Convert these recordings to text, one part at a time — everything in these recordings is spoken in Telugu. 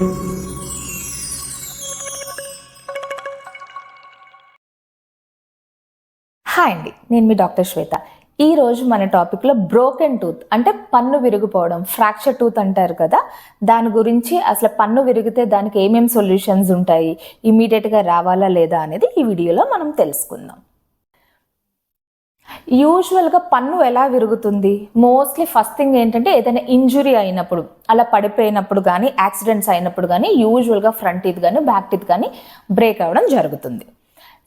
హాయ్ అండి నేను మీ డాక్టర్ శ్వేత. ఈ రోజు మన టాపిక్లో బ్రోకెన్ టూత్ అంటే పన్ను విరిగిపోవడం ఫ్రాక్చర్ టూత్ అంటారు కదా? దాని గురించి అసలు పన్ను విరిగితే దానికి ఏమేమి సొల్యూషన్స్ ఉంటాయి ఇమీడియట్గా రావాలా లేదా అనేది ఈ వీడియోలో మనం తెలుసుకుందాం. యూజువల్గా పన్ను ఎలా విరుగుతుంది? మోస్ట్లీ ఫస్ట్ థింగ్ ఏంటంటే ఏదైనా ఇంజురీ అయినప్పుడు అలా పడిపోయినప్పుడు కానీ యాక్సిడెంట్స్ అయినప్పుడు కానీ యూజువల్గా ఫ్రంట్ ఇది కానీ బ్యాక్ టీత్ కానీ బ్రేక్ అవ్వడం జరుగుతుంది.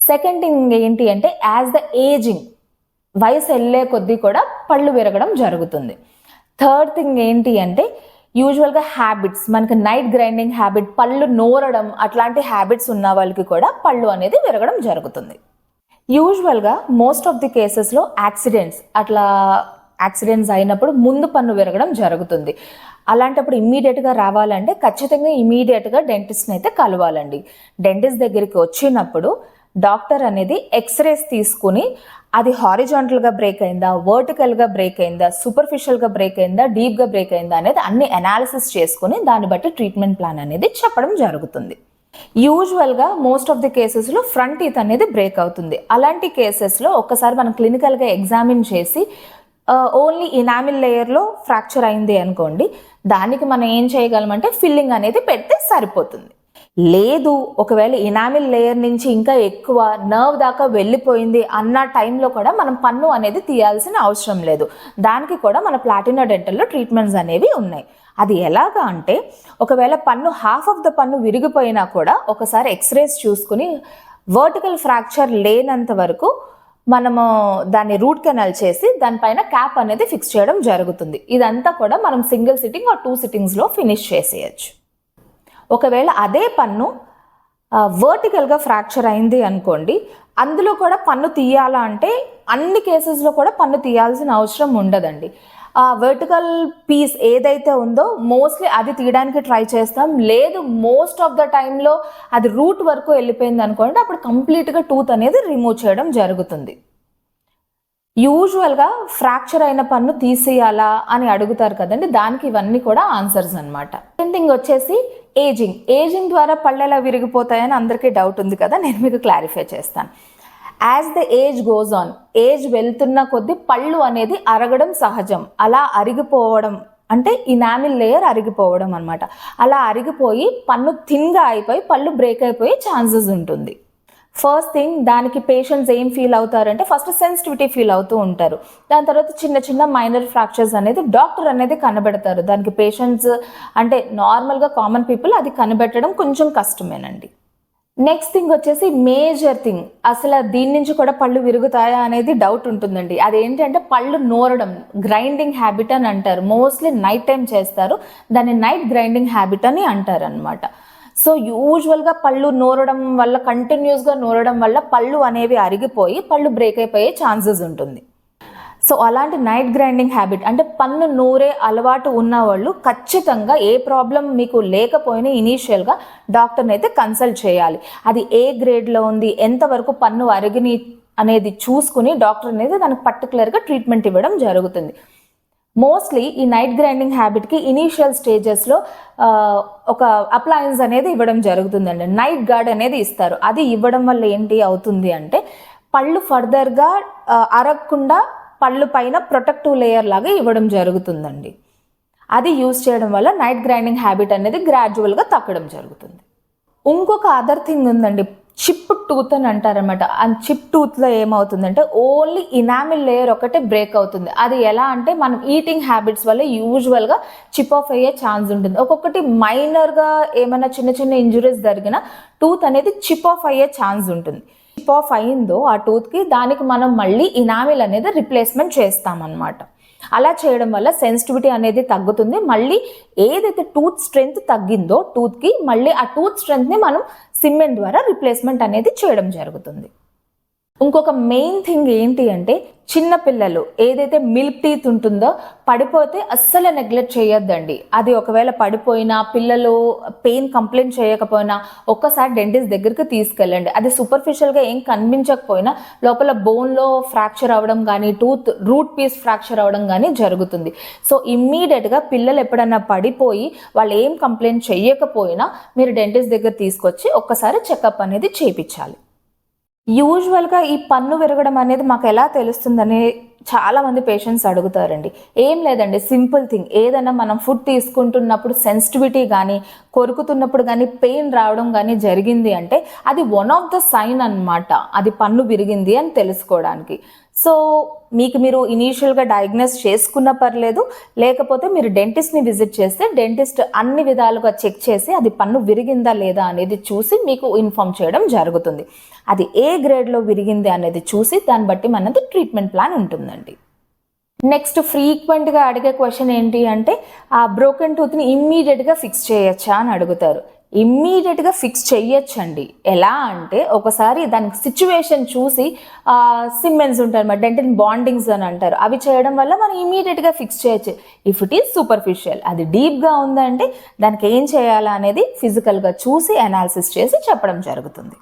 సెకండ్ థింగ్ ఏంటి అంటే యాజ్ ద ఏజింగ్ వయసు వెళ్ళే కొద్దీ కూడా పళ్ళు విరగడం జరుగుతుంది. థర్డ్ థింగ్ ఏంటి అంటే యూజువల్గా హ్యాబిట్స్ మనకి నైట్ గ్రైండింగ్ హ్యాబిట్ పళ్ళు నోరడం అట్లాంటి హ్యాబిట్స్ ఉన్న వాళ్ళకి కూడా పళ్ళు అనేది విరగడం జరుగుతుంది. యూజువల్గా మోస్ట్ ఆఫ్ ది కేసెస్లో యాక్సిడెంట్స్ అట్లా యాక్సిడెంట్స్ అయినప్పుడు ముందు పన్ను విరగడం జరుగుతుంది. అలాంటప్పుడు ఇమ్మీడియట్గా రావాలంటే ఖచ్చితంగా ఇమ్మీడియట్గా డెంటిస్ట్ని అయితే కలవాలండి. డెంటిస్ట్ దగ్గరికి వచ్చినప్పుడు డాక్టర్ అనేది ఎక్స్రేస్ తీసుకుని అది హారిజాంటల్గా బ్రేక్ అయిందా వర్టికల్గా బ్రేక్ అయిందా సూపర్ఫిషియల్గా బ్రేక్ అయిందా డీప్గా బ్రేక్ అయిందా అనేది అన్ని అనాలిసిస్ చేసుకుని దాన్ని బట్టి ట్రీట్మెంట్ ప్లాన్ అనేది చెప్పడం జరుగుతుంది. యూజువల్గా మోస్ట్ ఆఫ్ ది కేసెస్లో ఫ్రంట్ టీత్ అనేది బ్రేక్ అవుతుంది. అలాంటి కేసెస్లో ఒక్కసారి మనం క్లినికల్గా ఎగ్జామిన్ చేసి ఓన్లీ ఇనామిల్ లేయర్లో ఫ్రాక్చర్ అయింది అనుకోండి దానికి మనం ఏం చేయగలమంటే ఫిల్లింగ్ అనేది పెడితే సరిపోతుంది. లేదు ఒకవేళ ఇనామిల్ లేయర్ నుంచి ఇంకా ఎక్కువ నర్వ్ దాకా వెళ్ళిపోయింది అన్న టైంలో కూడా మనం పన్ను అనేది తీయాల్సిన అవసరం లేదు. దానికి కూడా మన ప్లాటినా డెంటల్లో ట్రీట్మెంట్స్ అనేవి ఉన్నాయి. అది ఎలాగా అంటే ఒకవేళ పన్ను హాఫ్ ఆఫ్ ద పన్ను విరిగిపోయినా కూడా ఒకసారి ఎక్స్రేస్ చూసుకుని వర్టికల్ ఫ్రాక్చర్ లేనంత వరకు మనము దాన్ని రూట్ కెనాల్ చేసి దానిపైన క్యాప్ అనేది ఫిక్స్ చేయడం జరుగుతుంది. ఇదంతా కూడా మనం సింగిల్ సిట్టింగ్ ఆ టూ సిట్టింగ్స్లో ఫినిష్ చేసేయచ్చు. ఒకవేళ అదే పన్ను వర్టికల్గా ఫ్రాక్చర్ అయింది అనుకోండి అందులో కూడా పన్ను తీయాలా అంటే అన్ని కేసెస్లో కూడా పన్ను తీయాల్సిన అవసరం ఉండదండి. ఆ వర్టికల్ పీస్ ఏదైతే ఉందో మోస్ట్లీ అది తీయడానికి ట్రై చేస్తాం. లేదు మోస్ట్ ఆఫ్ ద టైంలో అది రూట్ వరకు వెళ్ళిపోయింది అనుకోండి అప్పుడు కంప్లీట్గా టూత్ అనేది రిమూవ్ చేయడం జరుగుతుంది. యూజువల్గా ఫ్రాక్చర్ అయిన పన్ను తీసేయాలా అని అడుగుతారు కదండి దానికి ఇవన్నీ కూడా ఆన్సర్స్ అనమాట సెకండ్ థింగ్ వచ్చేసి ఏజింగ్. ఏజింగ్ ద్వారా పళ్ళు ఎలా విరిగిపోతాయని అందరికీ డౌట్ ఉంది కదా నేను మీకు క్లారిఫై చేస్తాను. As the age goes on age వెళ్తున్న కొద్దీ పళ్ళు అనేది అరగడం సహజం. అలా అరిగిపోవడం అంటే ఇనామిల్ లేయర్ అరిగిపోవడం అనమాట అలా అరిగిపోయి పన్ను థిన్గా అయిపోయి పళ్ళు బ్రేక్ అయిపోయే ఛాన్సెస్ ఉంటుంది. ఫస్ట్ థింగ్ దానికి పేషెంట్స్ ఏం ఫీల్ అవుతారంటే ఫస్ట్ సెన్సిటివిటీ ఫీల్ అవుతూ ఉంటారు. దాని తర్వాత చిన్న చిన్న మైనర్ ఫ్రాక్చర్స్ అనేది డాక్టర్ అనేది కనబెడతారు. దానికి పేషెంట్స్ అంటే నార్మల్గా కామన్ పీపుల్ అది కనిపెట్టడం కొంచెం కష్టమేనండి. నెక్స్ట్ థింగ్ వచ్చేసి మేజర్ థింగ్ అసలు దీని నుంచి కూడా పళ్ళు విరుగుతాయా అనేది డౌట్ ఉంటుందండి. అదేంటంటే పళ్ళు నోరడం గ్రైండింగ్ హ్యాబిట్ అని అంటారు. మోస్ట్లీ నైట్ టైం చేస్తారు. దాన్ని నైట్ గ్రైండింగ్ హ్యాబిట్ అని అంటారు అనమాట సో యూజువల్గా పళ్ళు నూరడం వల్ల కంటిన్యూస్గా నూరడం వల్ల పళ్ళు అనేవి అరిగిపోయి పళ్ళు బ్రేక్ అయిపోయే ఛాన్సెస్ ఉంటుంది. సో అలాంటి నైట్ గ్రైండింగ్ హ్యాబిట్ అంటే పన్ను నూరే అలవాటు ఉన్న వాళ్ళు ఖచ్చితంగా ఏ ప్రాబ్లం మీకు లేకపోయినా ఇనీషియల్గా డాక్టర్ని అయితే కన్సల్ట్ చేయాలి. అది ఏ గ్రేడ్లో ఉంది ఎంతవరకు పన్ను అరిగిని అనేది చూసుకుని డాక్టర్ అనేది దానికి పర్టికులర్గా ట్రీట్మెంట్ ఇవ్వడం జరుగుతుంది. మోస్ట్లీ ఈ నైట్ గ్రైండింగ్ హ్యాబిట్కి ఇనీషియల్ స్టేజెస్లో ఒక అప్లయన్స్ అనేది ఇవ్వడం జరుగుతుందండి. నైట్ గార్డ్ అనేది ఇస్తారు. అది ఇవ్వడం వల్ల ఏంటి అవుతుంది అంటే పళ్ళు ఫర్దర్గా అరగకుండా పళ్ళు పైన ప్రొటెక్టివ్ లేయర్ లాగా ఇవ్వడం జరుగుతుందండి. అది యూస్ చేయడం వల్ల నైట్ గ్రైండింగ్ హ్యాబిట్ అనేది గ్రాడ్యువల్గా తగ్గడం జరుగుతుంది. ఇంకొక అదర్ థింగ్ ఉందండి. చిప్ టూత్ అని అంటారనమాట ఆ చిప్ టూత్లో ఏమవుతుందంటే ఓన్లీ ఇనామిల్ లేయర్ ఒకటే బ్రేక్ అవుతుంది. అది ఎలా అంటే మనం ఈటింగ్ హ్యాబిట్స్ వల్ల యూజువల్గా చిప్ ఆఫ్ అయ్యే ఛాన్స్ ఉంటుంది. ఒక్కొక్కటి మైనర్గా ఏమైనా చిన్న చిన్న ఇంజురీస్ జరిగిన టూత్ అనేది చిప్ ఆఫ్ అయ్యే ఛాన్స్ ఉంటుంది. చిప్ ఆఫ్ అయిందో ఆ టూత్కి దానికి మనం మళ్ళీ ఇనామిల్ అనేది రిప్లేస్మెంట్ చేస్తామన్నమాట. అలా చేయడం వల్ల సెన్సిటివిటీ అనేది తగ్గుతుంది. మళ్ళీ ఏదైతే టూత్ స్ట్రెంగ్త్ తగ్గిందో టూత్కి మళ్ళీ ఆ టూత్ స్ట్రెంగ్త్ని మనం సిమెంట్ ద్వారా రిప్లేస్మెంట్ అనేది చేయడం జరుగుతుంది. ఇంకొక మెయిన్ థింగ్ ఏంటి అంటే చిన్న పిల్లలు ఏదైతే మిల్క్ టీత్ ఉంటుందో పడిపోతే అస్సలు నెగ్లెక్ట్ చేయొద్దండి. అది ఒకవేళ పడిపోయినా పిల్లలు పెయిన్ కంప్లైంట్ చేయకపోయినా ఒక్కసారి డెంటిస్ట్ దగ్గరికి తీసుకెళ్ళండి. అది సూపర్ఫిషియల్గా ఏం కనిపించకపోయినా లోపల బోన్లో ఫ్రాక్చర్ అవ్వడం కానీ టూత్ రూట్ పీస్ ఫ్రాక్చర్ అవ్వడం కానీ జరుగుతుంది. సో ఇమ్మీడియట్గా పిల్లలు ఎప్పుడన్నా పడిపోయి వాళ్ళు ఏం కంప్లైంట్ చేయకపోయినా మీరు డెంటిస్ట్ దగ్గర తీసుకొచ్చి ఒక్కసారి చెకప్ అనేది చేయించాలి యూజువల్గా ఈ పన్ను విరగడం అనేది మాకు ఎలా తెలుస్తుందని చాలా మంది పేషెంట్స్ అడుగుతారండి. ఏం లేదండి సింపుల్ థింగ్. ఏదైనా మనం ఫుడ్ తీసుకుంటున్నప్పుడు సెన్సిటివిటీ కానీ కొరుకుతున్నప్పుడు కానీ పెయిన్ రావడం కానీ జరిగింది అంటే అది వన్ ఆఫ్ ద సైన్ అన్నమాట. అది పన్ను విరిగింది అని తెలుసుకోవడానికి. సో మీకు మీరు ఇనీషియల్గా డయాగ్నోస్ చేసుకున్న పర్లేదు లేకపోతే మీరు డెంటిస్ట్ని విజిట్ చేస్తే డెంటిస్ట్ అన్ని విధాలుగా చెక్ చేసి అది పన్ను విరిగిందా లేదా అనేది చూసి మీకు ఇన్ఫామ్ చేయడం జరుగుతుంది. అది ఏ గ్రేడ్లో విరిగింది అనేది చూసి దాన్ని బట్టి మనది ట్రీట్మెంట్ ప్లాన్ ఉంటుందండి. నెక్స్ట్ ఫ్రీక్వెంట్గా అడిగే క్వశ్చన్ ఏంటి అంటే ఆ బ్రోకెన్ టూత్ని ఇమ్మీడియట్గా ఫిక్స్ చేయొచ్చా అని అడుగుతారు. ఇమ్మీడియట్గా ఫిక్స్ చెయ్యొచ్చండి. ఎలా అంటే ఒకసారి దానికి సిచ్యువేషన్ చూసి సిమ్మెన్స్ ఉంటారు మరి డెంటల్ బాండింగ్స్ అని అంటారు. అవి చేయడం వల్ల మనం ఇమ్మీడియట్గా ఫిక్స్ చేయొచ్చు. ఇఫ్ ఇట్ ఈస్ సూపర్ఫిషియల్ అది డీప్గా ఉందంటే దానికి ఏం చేయాలా అనేది ఫిజికల్గా చూసి అనాలిసిస్ చేసి చెప్పడం జరుగుతుంది.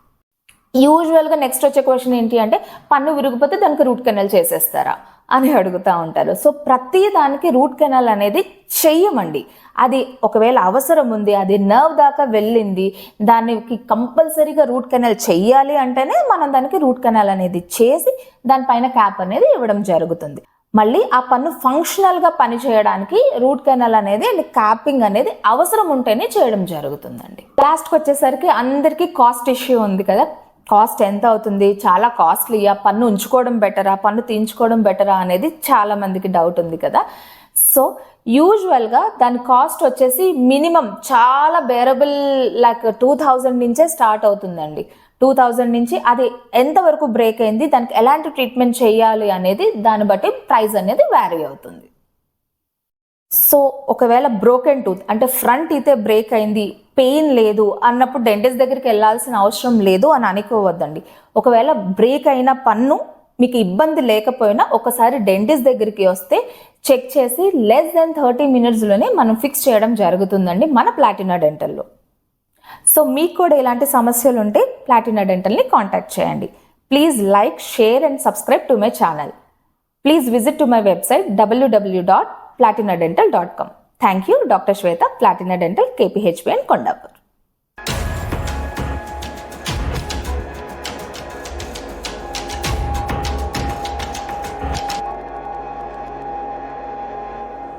యూజువల్గా నెక్స్ట్ వచ్చే క్వశ్చన్ ఏంటి అంటే పన్ను విరిగిపోతే దానికి రూట్ కెనల్ చేసేస్తారా? అని అడుగుతూ ఉంటారు. సో ప్రతి దానికి రూట్ కెనాల్ అనేది చెయ్యమండి. అది ఒకవేళ అవసరం ఉంది అది నర్వ్ దాకా వెళ్ళింది దానికి కంపల్సరీగా రూట్ కెనాల్ చెయ్యాలి అంటేనే మనం దానికి రూట్ కెనాల్ అనేది చేసి దానిపైన క్యాప్ అనేది ఇవ్వడం జరుగుతుంది. మళ్ళీ ఆ పన్ను ఫంక్షనల్గా పని చేయడానికి రూట్ కెనాల్ అనేది అండ్ క్యాపింగ్ అనేది అవసరం ఉంటేనే చేయడం జరుగుతుందండి. లాస్ట్కి వచ్చేసరికి అందరికీ కాస్ట్ ఇష్యూ ఉంది కదా. కాస్ట్ ఎంత అవుతుంది చాలా కాస్ట్లీయా పన్ను ఉంచుకోవడం బెటరా పన్ను తీయించుకోవడం బెటరా అనేది చాలా మందికి డౌట్ ఉంది కదా. సో యూజువల్గా దాని కాస్ట్ వచ్చేసి మినిమం చాలా బేరబుల్ లైక్ టూ థౌజండ్ నుంచే స్టార్ట్ అవుతుందండి. టూ థౌజండ్ నుంచి అది ఎంతవరకు బ్రేక్ అయింది దానికి ఎలాంటి ట్రీట్మెంట్ చేయాలి అనేది దాన్ని బట్టి ప్రైస్ అనేది వ్యారీ అవుతుంది. సో ఒకవేళ బ్రోకెన్ టూత్ అంటే ఫ్రంట్ అయితే బ్రేక్ అయింది పెయిన్ లేదు అన్నప్పుడు డెంటిస్ట్ దగ్గరికి వెళ్ళాల్సిన అవసరం లేదు అని అనుకోవద్దండి. ఒకవేళ బ్రేక్ అయిన పన్ను మీకు ఇబ్బంది లేకపోయినా ఒకసారి డెంటిస్ట్ దగ్గరికి వస్తే చెక్ చేసి లెస్ దెన్ థర్టీ మినిట్స్లోనే మనం ఫిక్స్ చేయడం జరుగుతుందండి మన ప్లాటినా డెంటల్లో సో మీకు కూడా ఇలాంటి సమస్యలు ఉంటే ప్లాటినా డెంటల్ని కాంటాక్ట్ చేయండి. Please like share and subscribe to my channel please visit to my website WW dot platinaddental.com. Thank you, Dr. Shweta, Platina Dental, KPHP and Kondapur.